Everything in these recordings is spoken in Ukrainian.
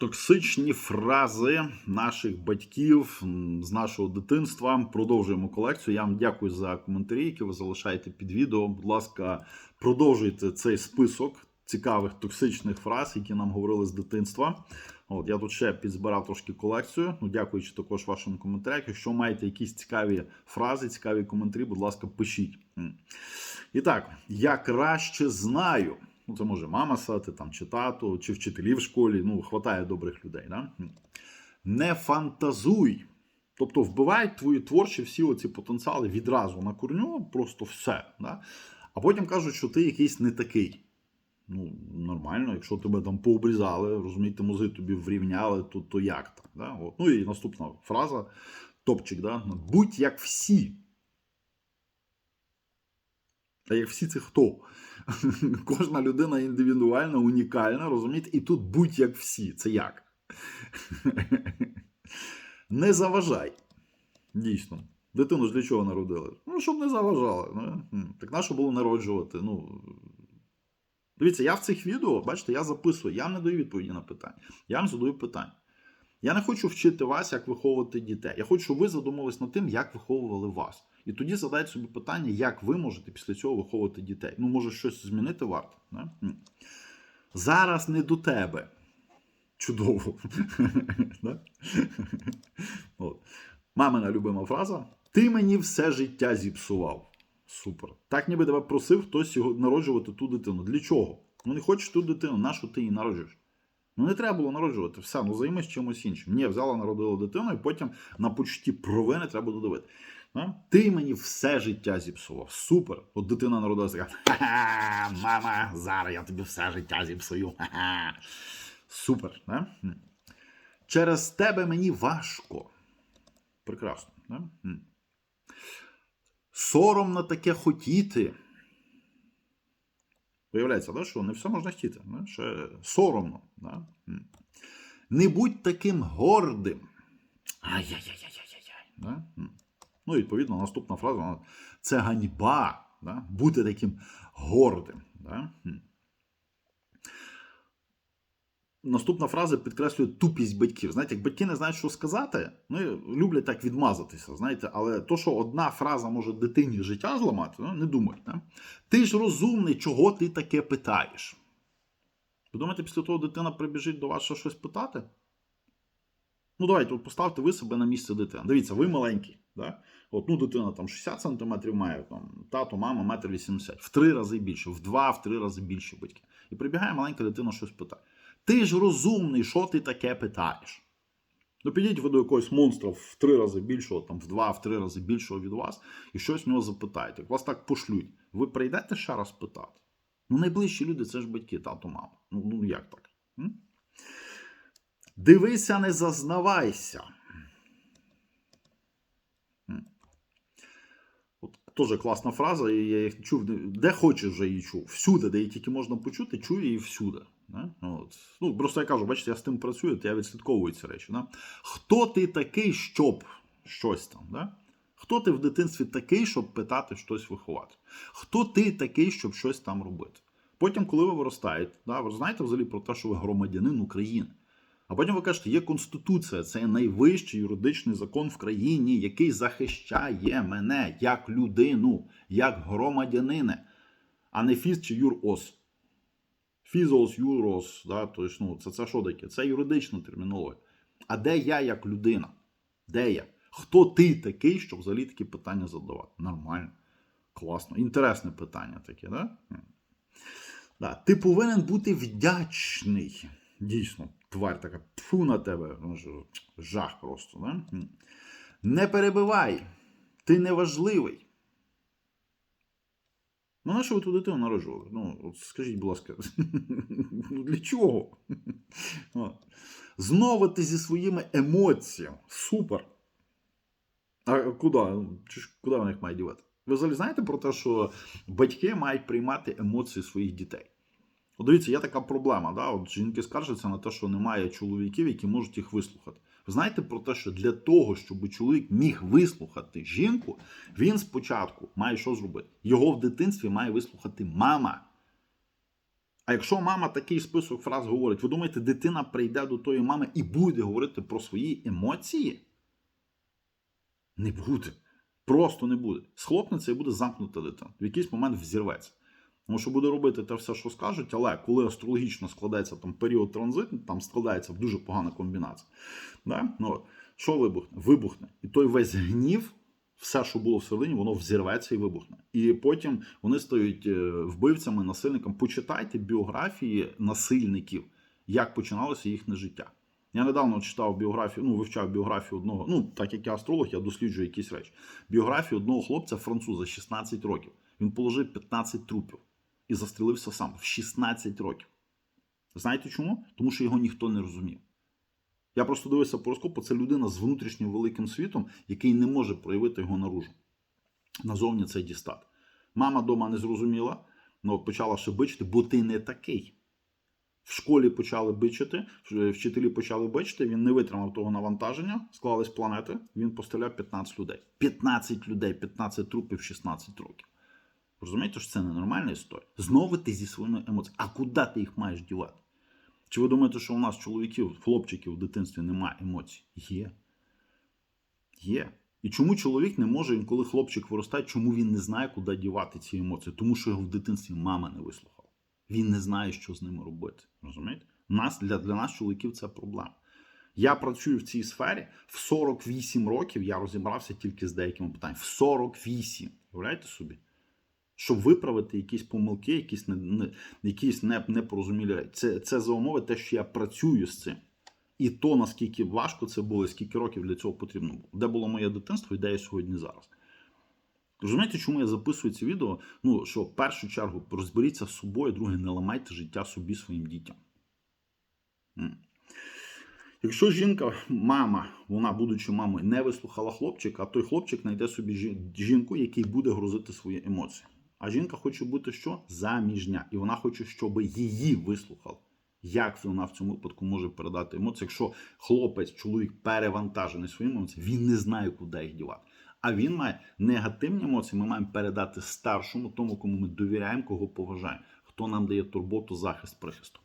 Токсичні фрази наших батьків з нашого дитинства. Продовжуємо колекцію. Я вам дякую за коментарі, які ви залишаєте під відео. Будь ласка, продовжуйте цей список цікавих токсичних фраз, які нам говорили з дитинства. От я тут ще підзбирав трошки колекцію. Ну, дякуючи також вашим коментарям. Якщо маєте якісь цікаві фрази, цікаві коментарі, будь ласка, пишіть. І так, я краще знаю. Ну, це може мама сказати, там, чи тато, чи вчителі в школі. Ну, хватає добрих людей. Да? Не фантазуй. Тобто вбивають твої творчі всі оці потенціали відразу на корню, просто все. Да? А потім кажуть, що ти якийсь не такий. Ну, нормально, якщо тебе там пообрізали, розумієте, музи тобі врівняли, то, то як так? Да? От. Ну і наступна фраза, топчик, да? будь як всі. А як всі це хто? Кожна людина індивідуальна, унікальна, розумієте? І тут будь як всі. Це як? Не заважай. Дійсно. Дитину ж для чого народили? Ну, щоб не заважала. Ну, так на що було народжувати? Ну, Дивіться, я в цих відео, бачите, я записую, я не даю відповіді на питання. Я вам задаю питання. Я не хочу вчити вас, як виховувати дітей. Я хочу, щоб ви задумались над тим, як виховували вас. І тоді задайте собі питання, як ви можете після цього виховувати дітей. Ну, може, щось змінити варто. Не? Зараз не до тебе. Чудово. От. Мамина любима фраза: Ти мені все життя зіпсував. Супер. Так ніби тебе просив хтось його народжувати ту дитину. Для чого? Ну не хочеш ту дитину, на що ти її народжуєш? Ну не треба було народжувати. Все, ну займись чимось іншим. Ні, взяла, народила дитину, і потім на почутті провини треба додавити. Ти мені все життя зіпсував. Супер. От дитина народилася така. Мама, зараз я тобі все життя зіпсую. Ха-ха. Супер. Не? Через тебе мені важко. Прекрасно. Не? Соромно таке хотіти. Виявляється, да, що не все можна хотіти. Да? Ще соромно. Да? Не будь таким гордим. Ай-яй-яй-яй-яй-яй. Да? Ну, відповідно, наступна фраза це ганьба. Да? Бути таким гордим. Да? Наступна фраза підкреслює тупість батьків. Знаєте, як батьки не знають, що сказати, ну люблять так відмазатися. Знаєте, але то, що одна фраза може дитині життя зламати, ну, не думають. Не? Ти ж розумний, чого ти таке питаєш? Ви думаєте, після того дитина прибіжить до вас щось питати? Ну, давайте, от поставте ви себе на місце дитини. Дивіться, ви маленький. Да? От, ну, дитина там 60 см має, там, тато, мама, метр 80 в три рази більше, в два, в три рази більше батьки. І прибігає маленька дитина, щось питає. Ти ж розумний, що ти таке питаєш? Ну, підіть ви до якогось монстра в три рази більшого, там, в два, в три рази більшого від вас, і щось в нього запитаєте. Як вас так пошлють, ви прийдете ще раз питати? Ну, найближчі люди це ж батьки, тато, мама. Ну, ну як так? М? Дивися, не зазнавайся. М. Теж класна фраза, і я їх чув, де хочеш вже її чув. Всюди, де її тільки можна почути, чую її всюди. Да? От. Ну, просто я кажу, бачите, я з тим працюю, то я відслідковую ці речі. Да? Хто ти такий, щоб щось там? Да? Хто ти в дитинстві такий, щоб питати щось виховати? Хто ти такий, щоб щось там робити? Потім, коли ви виростаєте, да, ви знаєте взагалі про те, що ви громадянин України. А потім ви кажете, є Конституція, це найвищий юридичний закон в країні, який захищає мене як людину, як громадянина, а не фіз чи юрос. Фізос, юрос, да, тобто, ну, це, це що таке? Це юридична термінологія. А де я як людина? Де я? Хто ти такий, щоб взагалі такі питання задавати? Нормально. Класно. Інтересне питання таке, да? Да. Ти повинен бути вдячний. Дійсно, тварь така тфу на тебе. Жах просто. Да? Не перебивай. Ти неважливий. Ну, на що ви ту дитину народжували? Ну, от скажіть, будь ласка, ну для чого? Знову ти зі своїми емоціями. Супер. А куди? Куди вони їх мають дівати? Ви взагалі знаєте про те, що батьки мають приймати емоції своїх дітей? От дивіться, є така проблема. Да? От жінки скаржаться на те, що немає чоловіків, які можуть їх вислухати. Ви знаєте про те, що для того, щоб чоловік міг вислухати жінку, він спочатку має що зробити? Його в дитинстві має вислухати мама. А якщо мама такий список фраз говорить, ви думаєте, дитина прийде до тої мами і буде говорити про свої емоції? Не буде. Просто не буде. Схлопнеться і буде замкнута дитина. В якийсь момент взірветься. Тому що буде робити те все, що скажуть, але коли астрологічно складається там період транзиту, там складається дуже погана комбінація. Да? Ну, що вибухне? Вибухне. І той весь гнів, все, що було всередині, воно взірветься і вибухне. І потім вони стають е, вбивцями, насильниками. Почитайте біографії насильників, як починалося їхнє життя. Я недавно читав біографію, ну, вивчав біографію одного, ну, так як я астролог, я досліджую якісь речі. Біографію одного хлопця, француза, 16 років. Він положив 15 трупів і застрілився сам в 16 років. Знаєте чому? Тому що його ніхто не розумів. Я просто дивився по розкопу, це людина з внутрішнім великим світом, який не може проявити його наружу. Назовні це дістати. Мама дома не зрозуміла, ну, почала ще бичити, бо ти не такий. В школі почали бичити, вчителі почали бичити, він не витримав того навантаження, склались планети, він постріляв 15 людей. 15 людей, 15 трупів 16 років. Розумієте, що це ненормальна історія? Знову ти зі своїми емоціями. А куди ти їх маєш дівати? Чи ви думаєте, що у нас чоловіків, хлопчиків в дитинстві немає емоцій? Є. Є. І чому чоловік не може, інколи хлопчик виростає, чому він не знає, куди дівати ці емоції? Тому що його в дитинстві мама не вислухала. Він не знає, що з ними робити. Розумієте? Нас, для, для нас, чоловіків, це проблема. Я працюю в цій сфері в 48 років я розібрався тільки з деякими питаннями. В 48. Уявляєте собі? Щоб виправити якісь помилки, якісь не, не, якісь не, непорозумілі. Це, це за умови те, що я працюю з цим. І то, наскільки важко це було, і скільки років для цього потрібно було. Де було моє дитинство і де я сьогодні зараз. Розумієте, чому я записую ці відео? Ну, що в першу чергу розберіться з собою, друге, не ламайте життя собі своїм дітям. Якщо жінка, мама, вона, будучи мамою, не вислухала хлопчика, той хлопчик знайде собі жінку, який буде грузити свої емоції. А жінка хоче бути що? Заміжня. І вона хоче, щоб її вислухали. Як вона в цьому випадку може передати емоції, якщо хлопець, чоловік перевантажений своїми емоціями, він не знає, куди їх дівати. А він має негативні емоції, ми маємо передати старшому, тому, кому ми довіряємо, кого поважаємо, хто нам дає турботу, захист, прихисту.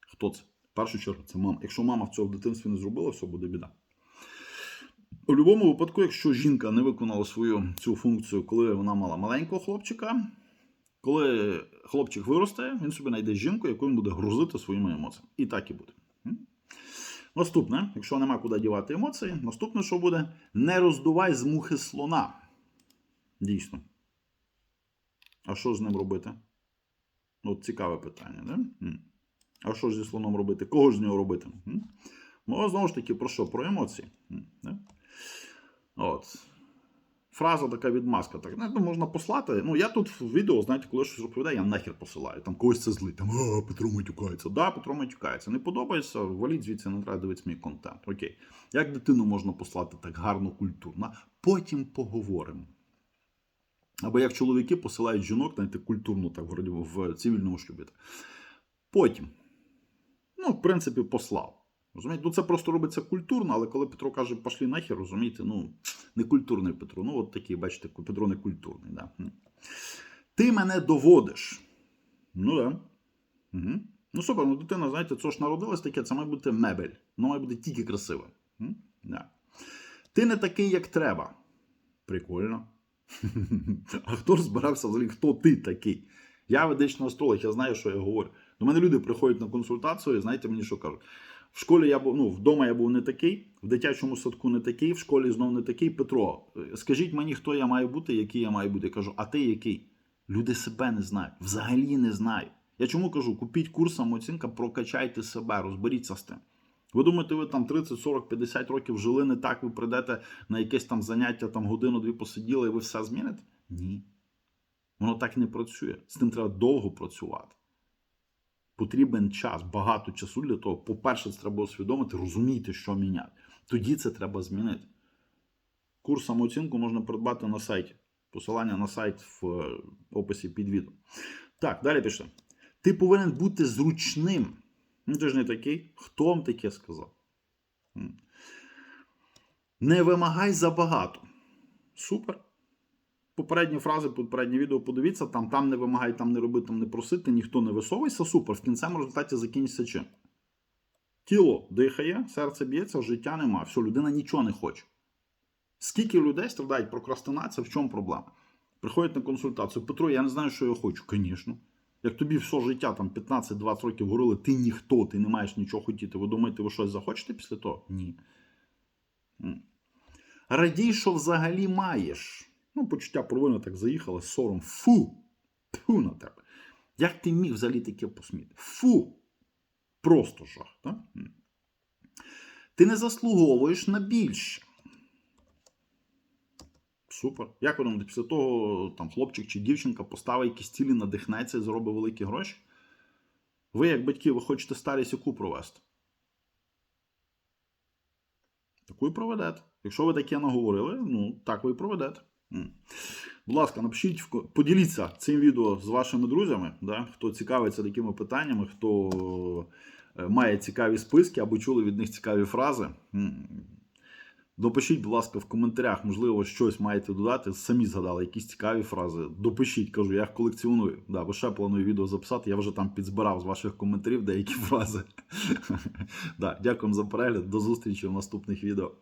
Хто це? В першу чергу, це мама. Якщо мама цього в дитинстві не зробила, все буде біда. У будь-якому випадку, якщо жінка не виконала свою цю функцію, коли вона мала маленького хлопчика, коли хлопчик виросте, він собі знайде жінку, яку він буде грузити своїми емоціями. І так і буде. Наступне, якщо нема куди дівати емоції, наступне, що буде, не роздувай з мухи слона. Дійсно. А що з ним робити? От цікаве питання, да? А що ж зі слоном робити? Кого ж з нього робити? Ну, знову ж таки, про що? Про емоції. Да? От. Фраза така відмазка. Так, ну, можна послати. Ну, я тут в відео, знаєте, коли щось розповідаю, я нахер посилаю. Там когось це злить. Там, а, Петро матюкається. Да, Петро матюкається. Не подобається, валіть звідси, не треба дивитися мій контент. Окей. Як дитину можна послати так гарно, культурно? Потім поговоримо. Або як чоловіки посилають жінок, знаєте, культурно, так, в цивільному шлюбі. Потім. Ну, в принципі, послав. Розумієте? Ну, це просто робиться культурно, але коли Петро каже, пошли нахер, розумієте, ну, не культурний Петро. Ну, от такий, бачите, Петро не культурний. Да? Ти мене доводиш. Ну, да. Угу. Ну, супер, ну дитина, знаєте, це ж народилась таке, це має бути мебель. Воно має бути тільки красиве. М? Да. Ти не такий, як треба. Прикольно. А хто ж збирався взагалі, хто ти такий? Я ведичний астролог, я знаю, що я говорю. До мене люди приходять на консультацію, і знаєте мені, що кажуть? В школі я був, ну, вдома я був не такий, в дитячому садку не такий, в школі знов не такий. Петро, е, скажіть мені, хто я маю бути, який я маю бути. Я кажу, а ти який? Люди себе не знають, взагалі не знають. Я чому кажу, купіть курс самооцінка, прокачайте себе, розберіться з тим. Ви думаєте, ви там 30, 40, 50 років жили не так, ви прийдете на якесь там заняття, там годину-дві посиділи, і ви все зміните? Ні. Воно так не працює. З тим треба довго працювати. Потрібен час, багато часу для того. По-перше, це треба усвідомити, розуміти, що міняти. Тоді це треба змінити. Курс самооцінку можна придбати на сайті. Посилання на сайт в е, описі під відео. Так, далі пішли. Ти повинен бути зручним. Ну, ти ж не такий. Хто вам таке сказав? Не вимагай забагато. Супер. Попередні фрази, попереднє відео подивіться, там, там не вимагай, там не роби, там не просити, ніхто не висовуйся, супер. В кінцевому результаті закінчиться чим? Тіло дихає, серце б'ється, життя нема. Все, людина нічого не хоче. Скільки людей страдають прокрастинація, в чому проблема? Приходять на консультацію. Петро, я не знаю, що я хочу. Звісно. Як тобі все життя, там 15-20 років говорили, ти ніхто, ти не маєш нічого хотіти. Ви думаєте, ви щось захочете після того? Ні. Радій, що взагалі маєш. Ну, почуття провини так заїхало, сором. Фу! Фу на тебе. Як ти міг взагалі таке посміти? Фу! Просто жах. Так? Ти не заслуговуєш на більше. Супер. Як думаєте, після того там хлопчик чи дівчинка поставить якісь цілі, надихнеться і заробить великі гроші? Ви, як батьки, ви хочете старість яку провести? Таку і проведете. Якщо ви таке наговорили, ну так ви і проведете. Будь ласка, напишіть, поділіться цим відео з вашими друзями, да? хто цікавиться такими питаннями, хто е, має цікаві списки або чули від них цікаві фрази. Допишіть, будь ласка, в коментарях, можливо, щось маєте додати. Самі згадали якісь цікаві фрази. Допишіть, кажу, я їх колекціоную. Да, бо ще планую відео записати. Я вже там підзбирав з ваших коментарів деякі фрази. да, дякую за перегляд. До зустрічі в наступних відео.